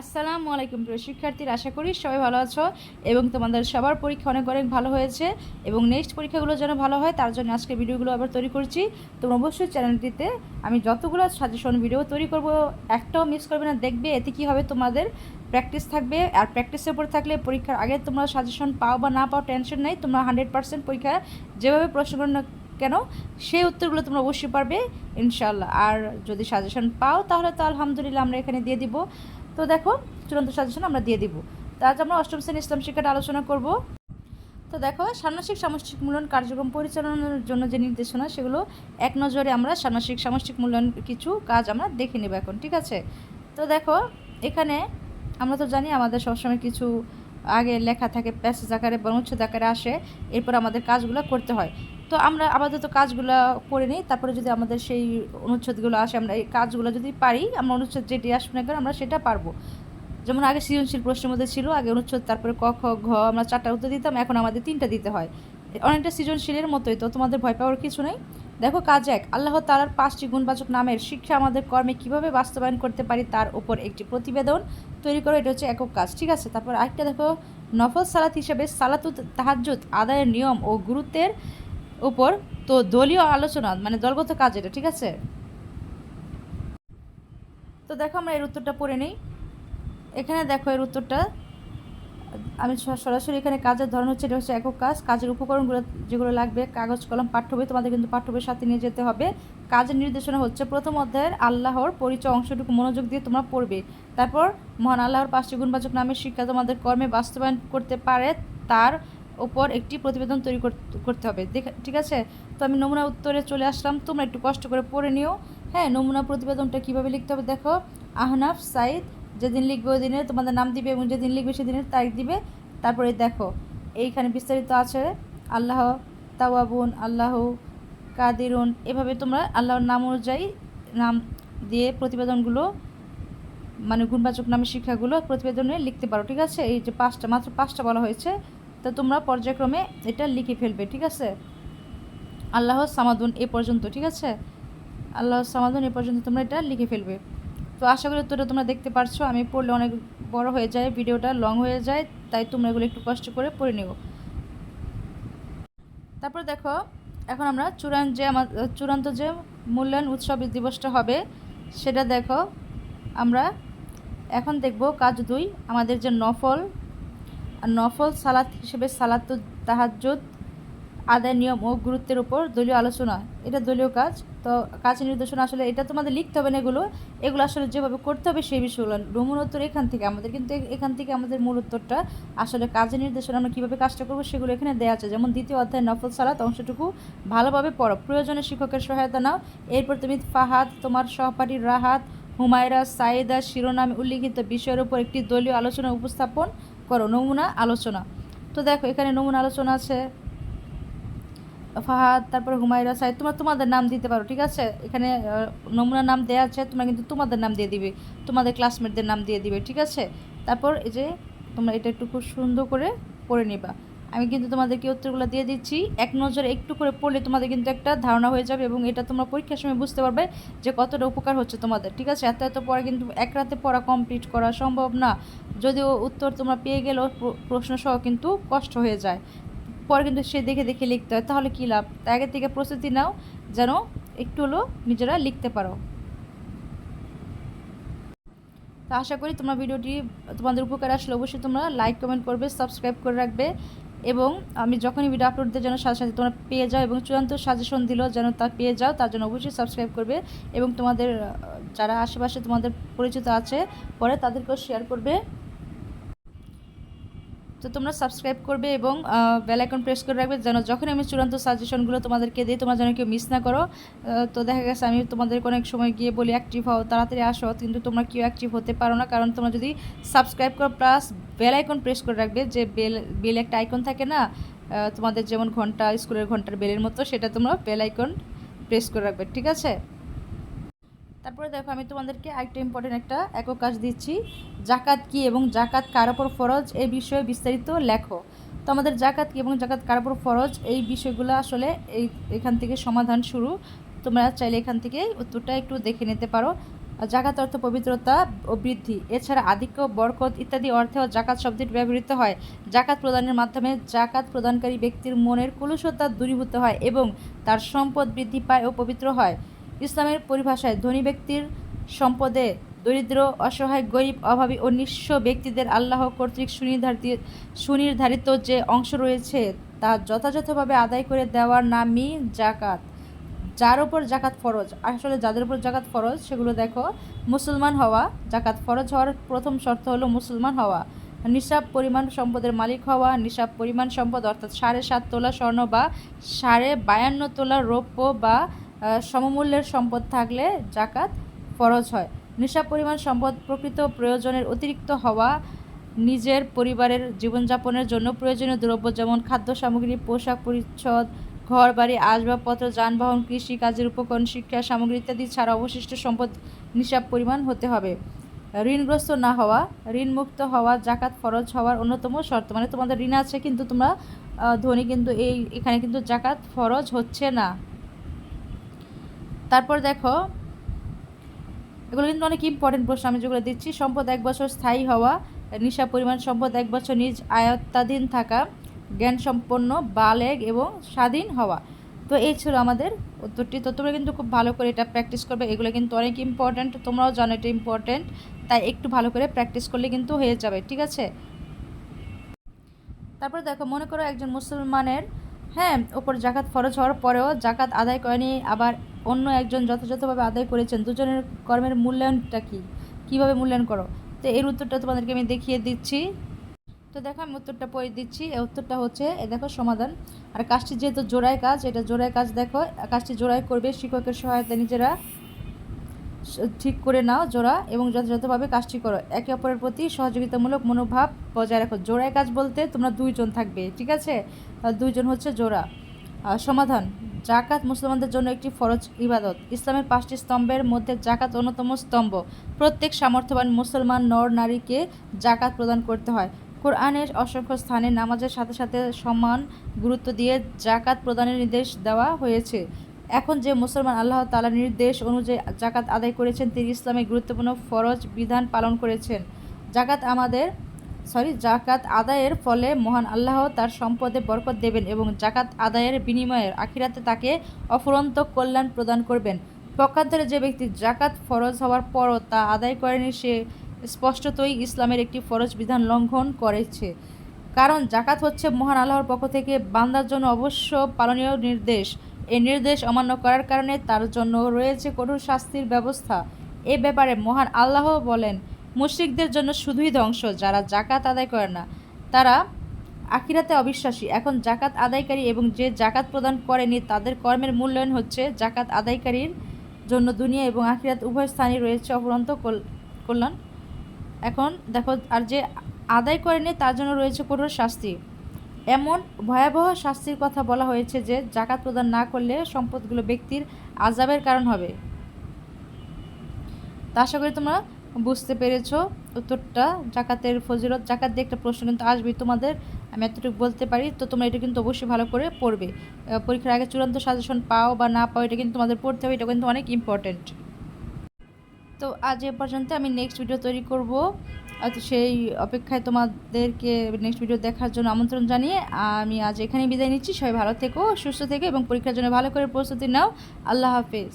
আসসালামু আলাইকুম প্রিয় শিক্ষার্থীরা, আশা করি সবাই ভালো আছো এবং তোমাদের সবার পরীক্ষা অনেক অনেক ভালো হয়েছে এবং নেক্সট পরীক্ষাগুলো যেন ভালো হয় তার জন্য আজকে ভিডিওগুলো আবার তৈরি করছি। তোমরা অবশ্যই চ্যানেলটিতে আমি যতগুলো সাজেশন ভিডিও তৈরি করব, একটাও মিস করবে না, দেখবে এতে কী হবে তোমাদের প্র্যাকটিস থাকবে। আর প্র্যাকটিসের উপর থাকলে পরীক্ষার আগে তোমরা সাজেশন পাও বা না পাও টেনশন নেই, তোমরা হান্ড্রেড পার্সেন্ট পরীক্ষা যেভাবে প্রশ্ন না কেন, সেই উত্তরগুলো তোমরা অবশ্যই পারবে ইনশাল্লাহ আর যদি সাজেশন পাও তাহলে তো আলহামদুলিল্লাহ আমরা এখানে দিয়ে দিব। তো দেখো, চূড়ান্ত সাজেশন আমরা দিয়ে দিব। আজ আমরা অষ্টম শ্রেণি ইসলাম শিক্ষাটা আলোচনা করব। তো দেখো, ষান্মাসিক সামষ্টিক মূল্যায়ন কার্যক্রম পরিচালনার জন্য যে নির্দেশনা, সেগুলো এক নজরে আমরা ষান্মাসিক সামষ্টিক মূল্যায়ন কিছু কাজ আমরা দেখে নেব এখন, ঠিক আছে? তো দেখো, এখানে আমরা তো জানি আমাদের সবসময় কিছু আগে লেখা থাকে, প্যাসেজ আকারে বা অনুচ্ছেদ আকারে আসে, এরপর আমাদের কাজগুলো করতে হয়। তো আমরা আপাতত কাজগুলো করে নিই, তারপরে যদি আমাদের সেই অনুচ্ছেদগুলো আসে, আমরা এই কাজগুলো যদি পারি, আমরা অনুচ্ছেদ যেটি আসবে না কেন আমরা সেটা পারব। যেমন আগে সৃজনশীল প্রশ্নের মধ্যে ছিল, আগে অনুচ্ছেদ, তারপরে ক, খ, ঘ, আমরা চারটা উত্তর দিতাম, এখন আমাদের তিনটা দিতে হয়। অনেকটা সৃজনশীলের মতোই, তো তোমাদের ভয় পাওয়ার কিছু নেই। দেখো কাজ এক, আল্লাহ তালার পাঁচটি গুণবাচক নামের শিক্ষা আমাদের কর্মে কীভাবে বাস্তবায়ন করতে পারি তার উপর একটি প্রতিবেদন তৈরি করো, এটা হচ্ছে একক কাজ, ঠিক আছে? তারপর আরেকটা দেখো, নফল সালাত হিসেবে সালাতুত তাহাজ্জুদ আদায়ের নিয়ম ও গুরুত্বের উপর তো দলীয় আলোচনা মানে দলগত কাজ এটা, ঠিক আছে? তো দেখো আমরা এর উত্তরটা পড়ে নেই। এখানে দেখো এর উত্তরটা। আমি সরাসরি এখানে কাজের ধরন হচ্ছে, এটা হচ্ছে একক কাজ। কাজের উপকরণগুলো যেগুলো লাগবে, কাগজ, কলম, পাঠ্য বই, তোমাদের কিন্তু পাঠ্য বইয়ের সাথে নিয়ে যেতে হবে। কাজের নির্দেশনা হচ্ছে, প্রথম অধ্যায়ের আল্লাহর পরিচয় অংশটুকু মনোযোগ দিয়ে তোমরা পড়বে। তারপর মহান আল্লাহর পাঁচটি গুণবাচক নামের শিক্ষা তোমাদের কর্মে বাস্তবায়ন করতে পারে, তার ওপর একটি প্রতিবেদন তৈরি করতে হবে। ঠিক আছে? তো আমি নমুনা উত্তরে চলে আসলাম। তোমরা একটু কষ্ট করে পড়ে নিও। হ্যাঁ নমুনা প্রতিবেদনটা কীভাবে লিখতে হবে দেখো। আহনাফ সাইদ যেদিন লিখবে ওই দিনে তোমাদের নাম দিবে এবং যেদিন লিখবে সেদিনের তারিখ দিবে। তারপরে দেখো, এইখানে বিস্তারিত আছে। আল্লাহ তাওয়াবুন, আল্লাহ কাদিরুন। এভাবে তোমরা আল্লাহর নাম অনুযায়ী নাম দিয়ে প্রতিবেদনগুলো মানে গুণবাচক নামের শিক্ষাগুলো প্রতিবেদনে লিখতে পারো। ঠিক আছে? এই যে পাঁচটা, মাত্র পাঁচটা বলা হয়েছে। তো তোমরা পর্যায়ক্রমে এটা লিখে ফেলবে, ঠিক আছে? আল্লাহ সামাদুন এ পর্যন্ত, ঠিক আছে? আল্লাহ সামাদুন এ পর্যন্ত তোমরা এটা লিখে ফেলবে। তো আশা করি তোরা তোমরা দেখতে পারছ। আমি পড়লে অনেক বড় হয়ে যায়, ভিডিওটা লং হয়ে যায়, তাই তোমরা এগুলো একটু কষ্ট করে পড়ে নিও। তারপর দেখো, এখন আমরা চূড়ান্ত যে আমার চূড়ান্ত যে মূল্যায়ন উৎসব দিবসটা হবে, সেটা দেখো, আমরা এখন দেখব কাজ দুই, আমাদের যে নফল নফল সালাত হিসেবে সালাত তাহাজ্জুদ আদায় নিয়ম ও গুরুত্বের উপর দলীয় আলোচনা। এটা দলীয় কাজ। তো কাজের নির্দেশনা আসলে এটা তোমাদের লিখতে হবে না এগুলো। এগুলো আসলে যেভাবে করতে হবে সেই বিষয়গুলো। নমুন উত্তর এখান থেকে আমাদের। কিন্তু এখান থেকে আমাদের মূল উত্তরটা আসলে কাজের নির্দেশনা আমরা কীভাবে কাজটা করব সেগুলো এখানে দেওয়া আছে। যেমন দ্বিতীয় অধ্যায় নফল সালাত অংশটুকু ভালোভাবে পড়ো। প্রয়োজনে শিক্ষকের সহায়তা নাও। এরপর তুমি ফাহাদ, তোমার সহপাঠী রাহাত, হুমায়রা সাইদা শিরোনামে উল্লিখিত বিষয়ের উপর একটি দলীয় আলোচনা উপস্থাপন করো, নমুনা আলোচনা। তো দেখো, এখানে নমুনা আলোচনা আছে। ফাহাদ, তারপরে হুমায়রা সাহেব তোমরা তোমাদের নাম দিতে পারো, ঠিক আছে? এখানে নমুনা নাম দেওয়া আছে, তোমরা কিন্তু তোমাদের নাম দিয়ে দিবে। তোমাদের ক্লাসমেটদের নাম দিয়ে দিবে, ঠিক আছে? তারপর এই যে, তোমরা এটা একটু খুব সুন্দর করে পড়ে নিবা। আমি কিন্তু তোমাদেরকে উত্তরগুলো দিয়ে দিচ্ছি। এক নজরে একটু করে পড়লে তোমাদের কিন্তু একটা ধারণা হয়ে যাবে এবং এটা তোমরা পরীক্ষার সময় বুঝতে পারবে যে কতটা উপকার হচ্ছে তোমাদের, ঠিক আছে? এত এত পড়া কিন্তু এক রাতে পড়া কমপ্লিট করা সম্ভব না। যদিও উত্তর তোমরা পেয়ে গেলেও প্র- প্রশ্ন সহ কিন্তু কষ্ট হয়ে যায়। পরে কিন্তু সে দেখে দেখে লিখতে হয়, তাহলে কী লাভ? আগের থেকে প্রস্তুতি নাও, যেন একটু হলেও নিজেরা লিখতে পারো। তো আশা করি তোমরা ভিডিওটি তোমাদের উপকার আসলে অবশ্যই তোমরা লাইক কমেন্ট করবে সাবস্ক্রাইব করে রাখবে। এবং আমি যখনই ভিডিও আপলোড দিই যেন সাথে সাথে তোমরা পেয়ে যাও এবং চূড়ান্ত সাজেশন দিলেও যেন তা পেয়ে যাও, তার জন্য অবশ্যই সাবস্ক্রাইব করবে এবং তোমাদের যারা আশেপাশে তোমাদের পরিচিত আছে, পরে তাদেরকেও শেয়ার করবে। তো তোমরা সাবস্ক্রাইব করবে এবং বেল আইকন প্রেস করে রাখবে যেন যখন আমি চূড়ান্ত সাজেশনগুলো তোমাদেরকে দিই, তোমরা যেন কেউ মিস না করো। তো দেখা গেছে আমি তোমাদের অনেক সময় গিয়ে বলি অ্যাক্টিভ হও, তাড়াতাড়ি আসো। কিন্তু তোমরা কেউ অ্যাক্টিভ হতে পারো না। কারণ তোমরা যদি সাবস্ক্রাইব করো প্লাস বেল আইকন প্রেস করে রাখবে, যে বেল বেল একটা আইকন থাকে না তোমাদের যেমন ঘণ্টা, স্কুলের ঘণ্টার বেলের মতো, সেটা তোমরা বেল আইকন প্রেস করে রাখবে। ঠিক আছে? তারপরে দেখো আমি তোমাদেরকে আরেকটা ইম্পর্টেন্ট একটা একক কাজ দিচ্ছি। জাকাত কি এবং জাকাত কার ওপর ফরজ? এই বিষয়ে বিস্তারিত লেখো। তো আমাদের জাকাত কি এবং জাকাত কার ওপর ফরজ? এই বিষয়গুলো আসলে এই, এখান থেকে সমাধান শুরু। তোমরা চাইলে এখান থেকে উত্তরটা একটু দেখে নিতে পারো। জাকাত অর্থ পবিত্রতা ও বৃদ্ধি। এছাড়া আধিক্য, বরকত ইত্যাদি অর্থেও জাকাত শব্দটি ব্যবহৃত হয়। জাকাত প্রদানের মাধ্যমে জাকাত প্রদানকারী ব্যক্তির মনের কলুষতা দূরীভূত হয় এবং তার সম্পদ বৃদ্ধি পায় ও পবিত্র হয়। ইসলামের পরিভাষায় ধনী ব্যক্তির সম্পদে দরিদ্র, অসহায়, গরিব, অভাবী ও নিঃস্ব ব্যক্তিদের আল্লাহ কর্তৃক সুনির্ধারিত সুনির্ধারিত যে অংশ রয়েছে তা যথাযথভাবে আদায় করে দেওয়ার নামই জাকাত যার উপর জাকাত ফরজ, আসলে যাদের উপর জাকাত ফরজ সেগুলো দেখো, মুসলমান হওয়া জাকাত ফরজ হওয়ার প্রথম শর্ত হলো মুসলমান হওয়া। নিসাব পরিমাণ সম্পদের মালিক হওয়া, নিসাব পরিমাণ সম্পদ অর্থাৎ সাড়ে সাত তোলা স্বর্ণ বা সাড়ে বায়ান্ন তোলা রৌপ্য বা সমমূল্যের সম্পদ থাকলে জাকাত ফরজ হয়। নিসাব পরিমাণ সম্পদ প্রকৃত প্রয়োজনের অতিরিক্ত হওয়া নিজের পরিবারের জীবনযাপনের জন্য প্রয়োজনীয় দ্রব্য যেমন খাদ্য সামগ্রী, পোশাক পরিচ্ছদ, ঘর, বাড়ি, আসবাবপত্র, যানবাহন, কৃষি কাজের উপকরণ, শিক্ষা সামগ্রী ইত্যাদি ছাড়া অবশিষ্ট সম্পদ নিসাব পরিমাণ হতে হবে। ঋণগ্রস্ত না হওয়া, ঋণমুক্ত হওয়া জাকাত ফরজ হওয়ার অন্যতম শর্ত। মানে তোমাদের ঋণ আছে কিন্তু তোমরা ধনী কিন্তু এই, এখানে কিন্তু জাকাত ফরজ হচ্ছে না। তারপর দেখো, এগুলো কিন্তু অনেক ইম্পর্টেন্ট প্রশ্ন আমি যেগুলো দিচ্ছি। সম্পদ এক বছর স্থায়ী হওয়া, নিশা পরিমাণ সম্পদ এক বছর নিজ আয়ত্তাধীন থাকা জ্ঞান সম্পন্ন বালেগ এবং স্বাধীন হওয়া। তো এই ছিল আমাদের উত্তরটি। তো তোমরা কিন্তু খুব ভালো করে এটা প্র্যাকটিস করবে। এগুলো কিন্তু অনেক ইম্পর্ট্যান্ট তোমরাও জানো এটা ইম্পর্ট্যান্ট তাই একটু ভালো করে প্র্যাকটিস করলে কিন্তু হয়ে যাবে, ঠিক আছে? তারপর দেখো, মনে করো একজন মুসলমানের হ্যাঁ ওপর জাকাত ফরজ হওয়ার পরেও জাকাত আদায় করেনি, আবার অন্য একজন যথাযথভাবে আদায় করেছেন, দুজনের কর্মের মূল্যায়নটা কী? কীভাবে মূল্যায়ন করো? তো এর উত্তরটা তোমাদেরকে আমি দেখিয়ে দিচ্ছি। তো দেখো, আমি উত্তরটা পড়ে দিচ্ছি। এই উত্তরটা হচ্ছে, এ দেখো সমাধান। আর কাজটি যেহেতু জোড়ায় কাজ, এটা জোড়ায় কাজ দেখো কাজটি জোড়ায় করবে শিক্ষকের সহায়তা নিজেরা ঠিক করে নাও জোড়া এবং যথাযথভাবে কাজটি করো। একে অপরের প্রতি সহযোগিতামূলক মনোভাব বজায় রাখো। জোড়ায় কাজ বলতে তোমরা দুইজন থাকবে, ঠিক আছে? দুইজন হচ্ছে জোড়া। সমাধান জাকাত মুসলমানদের জন্য একটি ফরজ ইবাদত। ইসলামের পাঁচটি স্তম্ভের মধ্যে জাকাত অন্যতম স্তম্ভ। প্রত্যেক সামর্থ্যবান মুসলমান নর নারীকে জাকাত প্রদান করতে হয়। কোরআনের অসংখ্য স্থানে নামাজের সাথে সাথে সমান গুরুত্ব দিয়ে জাকাত প্রদানের নির্দেশ দেওয়া হয়েছে। এখন যে মুসলমান আল্লাহ তাআলা নির্দেশ অনুযায়ী জাকাত আদায় করেছেন, তিনি ইসলামের গুরুত্বপূর্ণ ফরজ বিধান পালন করেছেন। জাকাত আমাদের সরি, জাকাত আদায়ের ফলে মহান আল্লাহ তার সম্পদে বরকত দেবেন এবং জাকাত আদায়ের বিনিময়ে আখিরাতে তাকে অফুরন্ত কল্যাণ প্রদান করবেন। পক্ষান্তরে যে ব্যক্তি জাকাত ফরজ হওয়ার পরও তা আদায় করেনি, সে স্পষ্টতই ইসলামের একটি ফরজ বিধান লঙ্ঘন করেছে। কারণ জাকাত হচ্ছে মহান আল্লাহর পক্ষ থেকে বান্দার জন্য অবশ্য পালনীয় নির্দেশ। এই নির্দেশ অমান্য করার কারণে তার জন্য রয়েছে কঠোর শাস্তির ব্যবস্থা। এ ব্যাপারে মহান আল্লাহ বলেন মুশরিকদের জন্য শুধুই ধ্বংস, যারা জাকাত আদায় করে না। তারা আখিরাতে অবিশ্বাসী। এখন জাকাত আদায়কারী এবং যে জাকাত প্রদান করেনি, তাদের কর্মের মূল্যায়ন হচ্ছে জাকাত আদায়কারীর জন্য দুনিয়া এবং আখিরাত উভয় স্থানই রয়েছে অপরন্ত কল- কল্যাণ। এখন দেখো, আর যে আদায় করেনি, তার জন্য রয়েছে কঠোর শাস্তি। এমন ভয়াবহ শাস্তির কথা বলা হয়েছে যে জাকাত প্রদান না করলে সম্পদগুলো ব্যক্তির আজাবের কারণ হবে। তা আশা করি তোমরা বুঝতে পেরেছ উত্তরটা? জাকাতের ফজিলত, জাকাত দিয়ে একটা প্রশ্ন কিন্তু আসবে তোমাদের। আমি এতটুকু বলতে পারি, তো তোমরা এটা কিন্তু অবশ্যই ভালো করে পড়বে। পরীক্ষার আগে চূড়ান্ত সাজেশন পাও বা না পাও, এটা কিন্তু তোমাদের পড়তে হবে এটা কিন্তু অনেক ইম্পর্ট্যান্ট তো আজ এ পর্যন্ত আমি নেক্সট ভিডিও তৈরি করব। সেই অপেক্ষায় তোমাদেরকে নেক্সট ভিডিও দেখার জন্য আমন্ত্রণ জানিয়ে আমি আজ এখানেই বিদায় নিচ্ছি। সবাই ভালো থেকো, সুস্থ থেকো এবং পরীক্ষার জন্য ভালো করে প্রস্তুতি নাও। আল্লাহ হাফেজ।